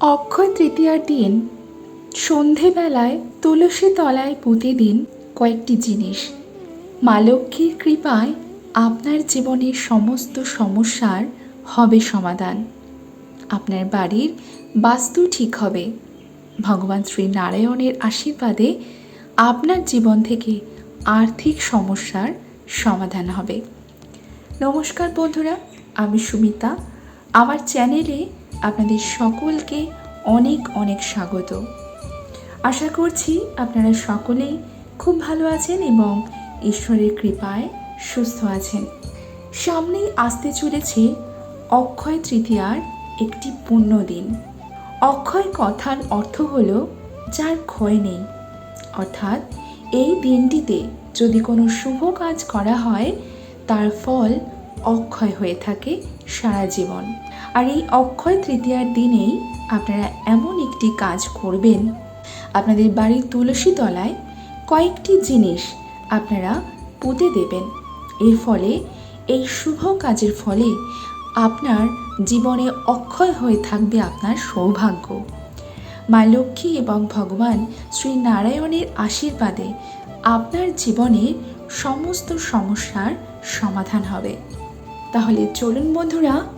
অক্ষয় তৃতীয়ার দিন, সন্ধেবেলায় তুলসী তলায় পুঁতে দিন কয়েকটি জিনিস। মা লক্ষ্মীর কৃপায় আপনার জীবনের সমস্ত সমস্যার হবে সমাধান। আপনার বাড়ির বাস্তু ঠিক হবে। ভগবান শ্রী নারায়ণের আশীর্বাদে আপনার জীবন থেকে আর্থিক সমস্যার সমাধান হবে। নমস্কার বন্ধুরা, আমি সুমিতা। আমার চ্যানেলে আপনাদের সকলকে অনেক অনেক স্বাগত। আশা করছি আপনারা সকলেই খুব ভালো আছেন এবং ঈশ্বরের কৃপায় সুস্থ আছেন। সামনেই আসতে চলেছে অক্ষয় তৃতীয়ার একটি পুণ্য দিন। অক্ষয় কথার অর্থ হল যার ক্ষয় নেই। অর্থাৎ এই দিনটিতে যদি কোনো শুভ কাজ করা হয়, তার ফল অক্ষয় হয়ে থাকে সারা জীবন। আর এই অক্ষয় তৃতীয়ার দিনেই আপনারা এমন একটি কাজ করবেন। আপনাদের বাড়ির তুলসী তলায় কয়েকটি জিনিস আপনারা পুঁতে দেবেন। এর ফলে, এই শুভ কাজের ফলে আপনার জীবনে অক্ষয় হয়ে থাকবে আপনার সৌভাগ্য। মা লক্ষ্মী এবং ভগবান শ্রী নারায়ণের আশীর্বাদে আপনার জীবনে সমস্ত সমস্যার সমাধান হবে। তাহলে চলুন বন্ধুরা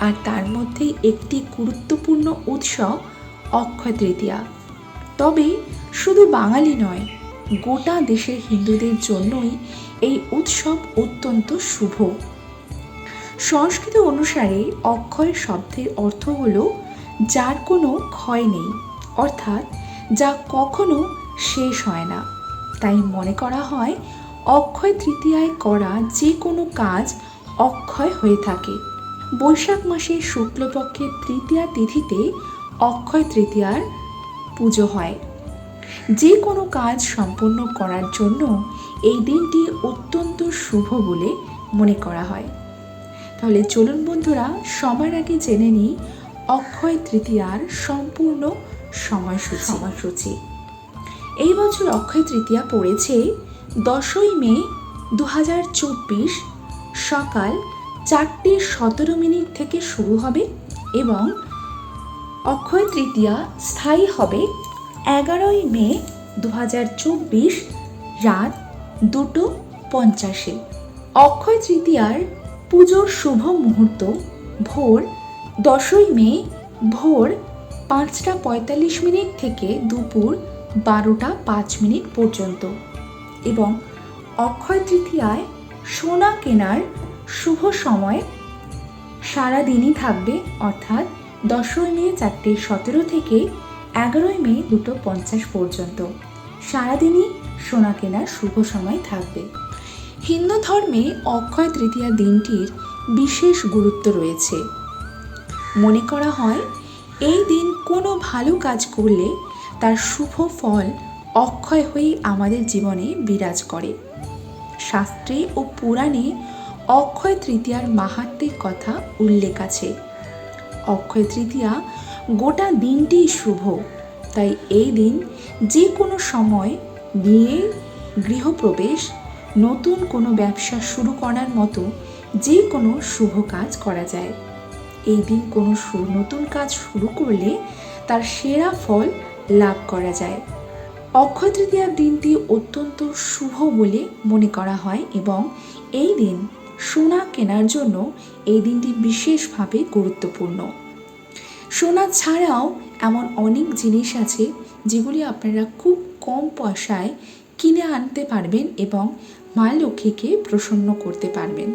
আর তার মধ্যে একটি গুরুত্বপূর্ণ উৎসব অক্ষয় তৃতীয়া। তবে শুধু বাঙালি নয়, গোটা দেশের হিন্দুদের জন্যই এই উৎসব অত্যন্ত শুভ। সংস্কৃত অনুসারে অক্ষয় শব্দের অর্থ হল যার কোনো ক্ষয় নেই, অর্থাৎ যা কখনো শেষ হয় না। তাই মনে করা হয়, অক্ষয় তৃতীয়ায় করা যে কোনো কাজ অক্ষয় হয়ে থাকে। বৈশাখ মাসের শুক্লপক্ষের তৃতীয়া তিথিতে অক্ষয় তৃতীয়ার পুজো হয়। যে কোনো কাজ সম্পন্ন করার জন্য এই দিনটি অত্যন্ত শুভ বলে মনে করা হয়। তাহলে চলুন বন্ধুরা সবার আগে জেনে নিই অক্ষয় তৃতীয়ার সম্পূর্ণ সময়সূচি। সময়সূচি। এই বছর অক্ষয় তৃতীয়া পড়েছে দশই মে দু হাজার চব্বিশ সকাল চারটে সতেরো মিনিট থেকে শুরু হবে এবং অক্ষয় তৃতীয়া স্থায়ী হবে এগারোই মে দু হাজার চব্বিশ রাত দুটো পঞ্চাশে। অক্ষয় তৃতীয়ার পুজোর শুভ মুহূর্ত ভোর দশই মে ভোর পাঁচটা পঁয়তাল্লিশ মিনিট থেকে দুপুর বারোটা পাঁচ মিনিট পর্যন্ত এবং অক্ষয় তৃতীয়ায় সোনা কেনার শুভ সময়। সারাদিনই থাকবে, অর্থাৎ দশই মে চারটে সতেরো থেকে এগারোই মে দুটো পঞ্চাশ পর্যন্ত। সারাদিনই সোনা কেনার শুভ সময় থাকবে। হিন্দু ধর্মে অক্ষয় তৃতীয়া দিনটির বিশেষ গুরুত্ব রয়েছে। মনে করা হয়, এই দিন কোনো ভালো কাজ করলে তার শুভ ফল অক্ষয় হয়েই আমাদের জীবনে বিরাজ করে। শাস্ত্রে ও পুরাণে অক্ষয় তৃতীয়ার মাহাত্মের কথা উল্লেখ আছে। অক্ষয় তৃতীয়া গোটা দিনটি শুভ। তাই এই দিন যে কোনো সময় বিয়ে, গৃহপ্রবেশ, নতুন কোনো ব্যবসা শুরু করার মতো যে কোনো শুভ কাজ করা যায়। এই দিন কোনো নতুন কাজ শুরু করলে তার সেরা ফল লাভ করা যায়। অক্ষয় তৃতীয়ার দিনটি অত্যন্ত শুভ বলে মনে করা হয় এবং এই দিন সোনা কেনার জন্য এই দিনটি বিশেষভাবে গুরুত্বপূর্ণ। সোনা ছাড়াও এমন অনেক জিনিস আছে যেগুলি আপনারা খুব কম পয়সায় কিনে আনতে পারবেন এবং মা লক্ষ্মীকে প্রসন্ন করতে পারবেন।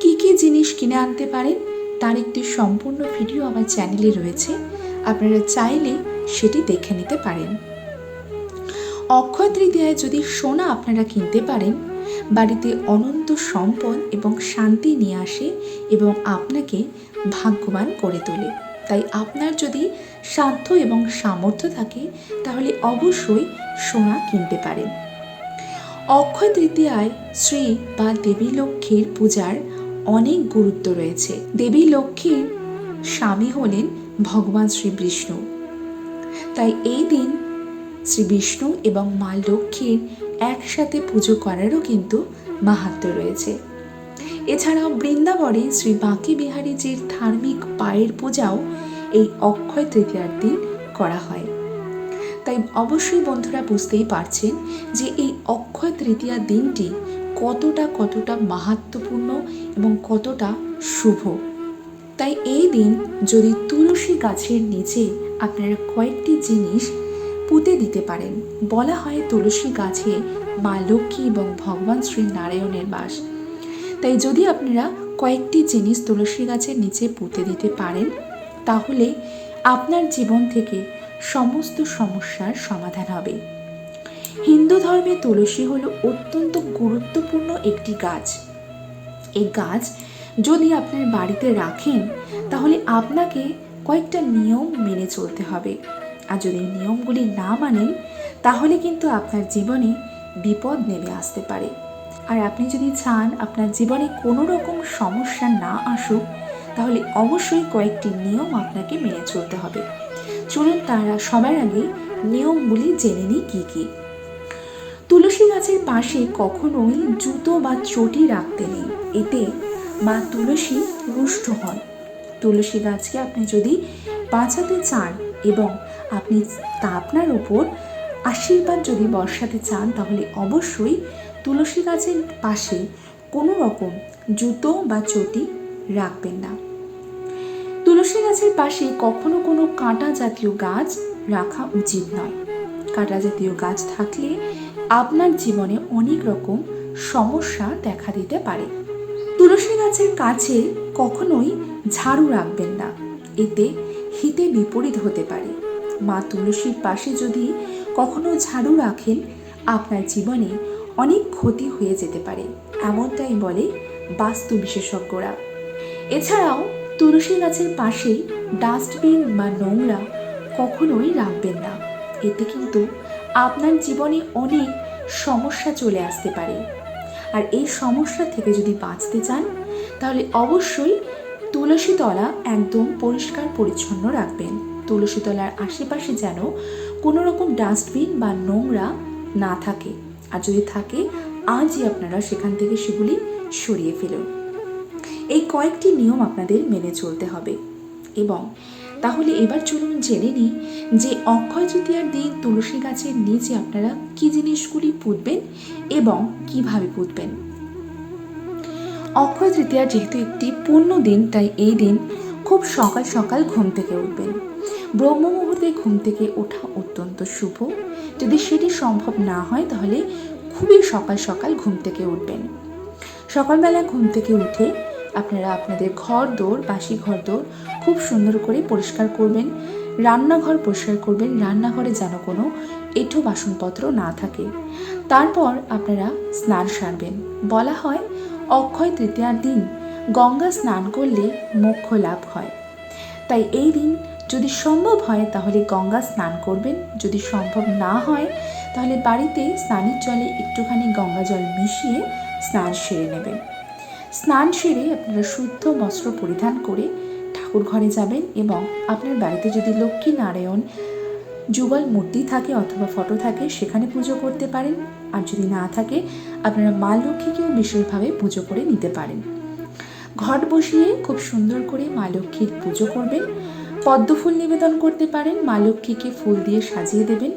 কি কি জিনিস কিনে আনতে পারেন তার একটি সম্পূর্ণ ভিডিও আমার চ্যানেলে রয়েছে, আপনারা চাইলে সেটি দেখে নিতে পারেন। অক্ষয় তৃতীয়ায় যদি সোনা আপনারা কিনতে পারেন বাড়িতে অনন্ত সম্পদ এবং শান্তি নিয়ে আসে এবং আপনাকে ভাগ্যবান করে তোলে। তাই আপনার যদি সাধ্য এবং সামর্থ্য থাকে, তাহলে অবশ্যই সোনা কিনতে পারেন। অক্ষয় তৃতীয়ায় শ্রী বা দেবী লক্ষ্মীর পূজার অনেক গুরুত্ব রয়েছে। দেবী লক্ষ্মীর স্বামী হলেন ভগবান শ্রী বিষ্ণু। তাই এই দিন শ্রী বিষ্ণু এবং মা লক্ষ্মীর একসাথে পুজো করারও কিন্তু মাহাত্ম্য রয়েছে। এছাড়াও বৃন্দাবনে শ্রী বাঁকি বিহারীজির ধার্মিক পায়ের পূজাও এই অক্ষয় তৃতীয়ার দিন করা হয়। তাই অবশ্যই বন্ধুরা বুঝতেই পারছেন যে এই অক্ষয় তৃতীয়া দিনটি কতটা কতটা মাহাত্মপূর্ণ এবং কতটা শুভ। তাই এই দিন যদি তুলসী গাছের নিচে আপনারা কয়েকটি জিনিস পুঁতে দিতে পারেন। বলা হয় তুলসী গাছে মা লক্ষ্মী এবং ভগবান শ্রী নারায়ণের বাস। তাই যদি আপনারা কয়েকটি জিনিস তুলসী গাছের নিচে পুঁতে দিতে পারেন, তাহলে আপনার জীবন থেকে সমস্ত সমস্যার সমাধান হবে। হিন্দু ধর্মে তুলসী হলো অত্যন্ত গুরুত্বপূর্ণ একটি গাছ। এই গাছ যদি আপনার বাড়িতে রাখেন, তাহলে আপনাকে কয়েকটা নিয়ম মেনে চলতে হবে। আর যদি নিয়মগুলি না মানেন তাহলে কিন্তু আপনার জীবনে বিপদ নেমে আসতে পারে। আর আপনি যদি চান আপনার জীবনে কোনো রকম সমস্যা না আসুক, তাহলে অবশ্যই কয়েকটি নিয়ম আপনাকে মেনে চলতে হবে। চলুন তারা সবার আগে নিয়মগুলি জেনে নিই কী কী। তুলসী গাছের পাশে কখনোই জুতো বা চটি রাখতে নেই, এতে মা তুলসী রুষ্ট হন। তুলসী গাছকে আপনি যদি বাঁচাতে চান এবং আপনি তা আপনার উপর আশীর্বাদ যদি বর্ষাতে চান, তাহলে অবশ্যই তুলসী গাছের পাশে কোনো রকম জুতো বা চটি রাখবেন না। তুলসী গাছের পাশে কখনো কোনো কাঁটা জাতীয় গাছ রাখা উচিত নয়। কাঁটা জাতীয় গাছ থাকলে আপনার জীবনে অনেক রকম সমস্যা দেখা দিতে পারে। তুলসী গাছের কাছে কখনোই ঝাড়ু রাখবেন না। এতে হিতে বিপরীত হতে পারে। মা তুলসীর পাশে যদি কখনো ঝাড়ু রাখেন, আপনার জীবনে অনেক ক্ষতি হয়ে যেতে পারে। এমনটাই বলে বাস্তু বিশেষজ্ঞরা। এছাড়াও তুলসী গাছের পাশে ডাস্টবিন বা নোংরা কখনোই রাখবেন না। এতে কিন্তু আপনার জীবনে অনেক সমস্যা চলে আসতে পারে। আর এই সমস্যা থেকে যদি বাঁচতে চান, তাহলে অবশ্যই তুলসী তলা একদম পরিষ্কার পরিচ্ছন্ন রাখবেন। তুলসী তলার আশেপাশে যেন কোনো রকম ডাস্টবিন বা নোংরা না থাকে। আর যদি থাকে, আজই আপনারা সেখান থেকে সেগুলি সরিয়ে ফেলুন। এই কয়েকটি নিয়ম আপনাদের মেনে চলতে হবে। এবং তাহলে এবার চলুন জেনে নিই যে অক্ষয় তৃতীয়ার দিন তুলসী গাছের নিচে আপনারা কি জিনিসগুলি পুঁতবেন এবং কীভাবে পুঁতবেন। অক্ষয় তৃতীয়া যেহেতু একটি পূর্ণ দিন, তাই এই দিন খুব সকাল সকাল ঘুম থেকে উঠবেন। ব্রহ্ম মুহূর্তে ঘুম থেকে ওঠা অত্যন্ত শুভ। যদি সেটি সম্ভব না হয়, তাহলে খুবই সকাল সকাল ঘুম থেকে উঠবেন। সকালবেলা ঘুম থেকে উঠে আপনারা আপনাদের ঘর দৌড় বাসি ঘর দৌড় খুব সুন্দর করে পরিষ্কার করবেন, রান্নাঘর পরিষ্কার করবেন, রান্নাঘরে যেন কোনো এঁঠো বাসনপত্র না থাকে। তারপর আপনারা স্নান সারবেন। বলা হয়, অক্ষয় তৃতীয়ার দিন গঙ্গা স্নান করলে মোক্ষ লাভ হয়। তাই এই দিন যদি সম্ভব হয়, তাহলে গঙ্গা স্নান করবেন। যদি সম্ভব না হয়, তাহলে বাড়িতে স্নানের জলে একটুখানি গঙ্গা জল মিশিয়ে স্নান সেরে নেবেন। স্নান সেরে আপনারা শুদ্ধ বস্ত্র পরিধান করে ঠাকুর ঘরে যাবেন এবং আপনার বাড়িতে যদি লক্ষ্মী নারায়ণ যুগল মূর্তি থাকে অথবা ফটো থাকে, সেখানে পুজো করতে পারেন। আর যদি না থাকে, আপনারা মা লক্ষ্মীকেও বিশেষভাবে পুজো করে নিতে পারেন। ঘট বসিয়ে খুব সুন্দর করে মা লক্ষ্মীর পুজো করবেন। পদ্ম ফুল নিবেদন করতে পারেন, মা লক্ষ্মীকে ফুল দিয়ে সাজিয়ে দেবেন।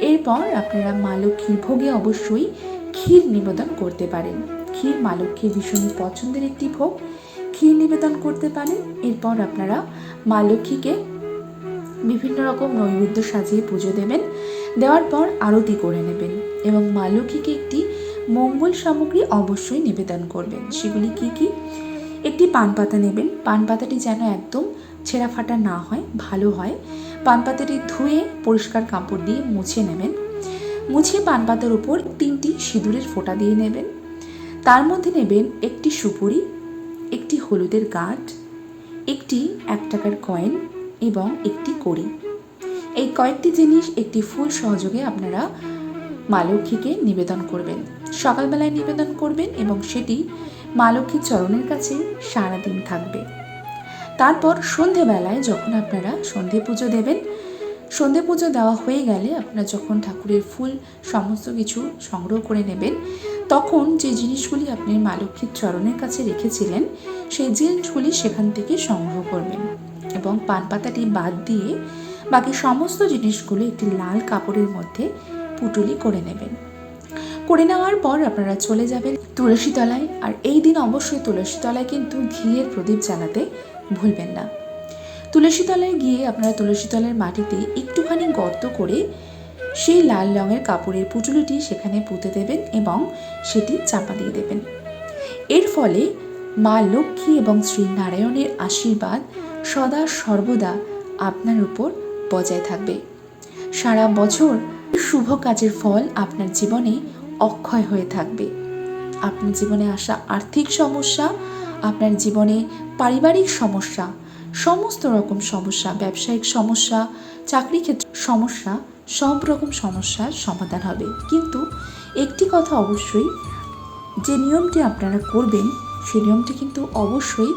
এরপর আপনারা মা লক্ষ্মীর ভোগে অবশ্যই ক্ষীর নিবেদন করতে পারেন। ক্ষীর মা লক্ষ্মীর ভীষণই পছন্দের একটি ভোগ। ক্ষীর নিবেদন করতে পারেন, এরপর আপনারা মা লক্ষ্মীকে বিভিন্ন রকম নৈবেদ্য সাজিয়ে পুজো দেবেন। দেওয়ার পর আরতি করে নেবেন এবং মা লক্ষ্মীকে একটি মঙ্গল সামগ্রী অবশ্যই নিবেদন করবেন। সেগুলি কি কি? একটি পান পাতা নেবেন। পান পাতাটি যেন একদম ছেঁড়া ফাটা না হয়, ভালো হয়। পান পাতাটি ধুয়ে পরিষ্কার কাপড় দিয়ে মুছে নেবেন। মুছে পান পাতার উপর তিনটি সিঁদুরের ফোঁটা দিয়ে নেবেন। তার মধ্যে নেবেন একটি সুপুরি, একটি হলুদের গাঁট, একটি এক টাকার কয়েন এবং একটি কড়ি। এই কয়েকটি জিনিস একটি ফুল সহযোগে আপনারা মা লক্ষ্মীকে নিবেদন করবেন। সকালবেলায় নিবেদন করবেন এবং সেটি মা লক্ষ্মীর চরণের কাছে সারাদিন থাকবে। তারপর সন্ধেবেলায় যখন আপনারা সন্ধে পুজো দেবেন, সন্ধে পুজো দেওয়া হয়ে গেলে আপনারা যখন ঠাকুরের ফুল সমস্ত কিছু সংগ্রহ করে নেবেন, তখন যে জিনিসগুলি আপনি মা লক্ষ্মীর চরণের কাছে রেখেছিলেন, সেই জিনিসগুলি সেখান থেকে সংগ্রহ করবেন এবং পান পাতাটি বাদ দিয়ে বাকি সমস্ত জিনিসগুলো একটি লাল কাপড়ের মধ্যে পুটুলি করে নেবেন। করে নেওয়ার পর আপনারা চলে যাবেন তুলসী তলায় আর এই দিন অবশ্যই তুলসী তলায় কিন্তু ঘিয়ের প্রদীপ জ্বালাতে ভুলবেন না। তুলসী তলায় গিয়ে আপনারা তুলসী তলার মাটিতে একটুখানি গর্ত করে সেই লাল রঙের কাপড়ের পুটুলিটি সেখানে পুঁতে দেবেন এবং সেটি চাপা দিয়ে দেবেন। এর ফলে মা লক্ষ্মী এবং শ্রী নারায়ণের আশীর্বাদ সদা সর্বদা আপনার উপর বজায় থাকবে। সারা বছর শুভ কাজের ফল আপনার জীবনে অক্ষয় হয়ে থাকবে। আপনার জীবনে আসা আর্থিক সমস্যা আপনার জীবনে পারিবারিক সমস্যা, সমস্ত রকম সমস্যা, ব্যবসায়িক সমস্যা, চাকরি ক্ষেত্রে সমস্যা, সব রকম সমস্যার সমাধান হবে। কিন্তু একটি কথা অবশ্যই, যে নিয়মটি আপনারা করবেন সেই নিয়মটি কিন্তু অবশ্যই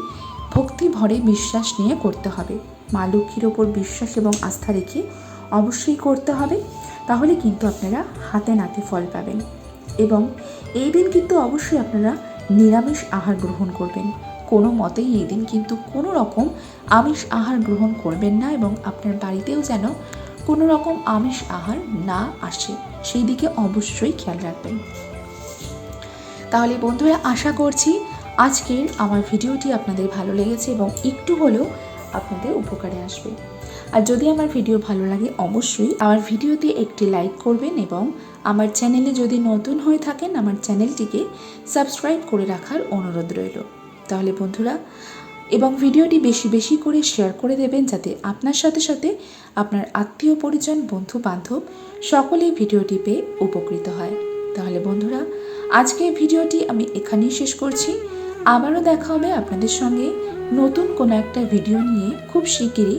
ভক্তি ভরে বিশ্বাস নিয়ে করতে হবে। মা লক্ষ্মীর ওপর বিশ্বাস এবং আস্থা রেখে অবশ্যই করতে হবে, তাহলে কিন্তু আপনারা হাতে নাতে ফল পাবেন। এবং এই দিন কিন্তু অবশ্যই আপনারা নিরামিষ আহার গ্রহণ করবেন। কোনো মতেই এই দিন কিন্তু কোনো রকম আমিষ আহার গ্রহণ করবেন না এবং আপনার বাড়িতেও যেন কোনো রকম আমিষ আহার না আসে। সেই দিকে অবশ্যই খেয়াল রাখবেন। তাহলে বন্ধুরা, আশা করছি আজকের আমার ভিডিওটি আপনাদের ভালো লেগেছে এবং একটু হলেও আপনাদের উপকারে আসবে। আর যদি আমার ভিডিও ভালো লাগে, অবশ্যই আমার ভিডিওতে একটি লাইক করবেন এবং আমার চ্যানেলে যদি নতুন হয়ে থাকেন, আমার চ্যানেলটিকে সাবস্ক্রাইব করে রাখার অনুরোধ রইল। তাহলে বন্ধুরা, এবং ভিডিওটি বেশি বেশি করে শেয়ার করে দেবেন যাতে আপনার সাথে সাথে আপনার আত্মীয়, পরিজন বন্ধু বান্ধব সকলেই ভিডিওটি পেয়ে উপকৃত হয়। তাহলে বন্ধুরা আজকে ভিডিওটি আমি এখানেই শেষ করছি। আবারও দেখা হবে আপনাদের সঙ্গে নতুন কোনো একটা ভিডিও নিয়ে খুব শিগগিরই।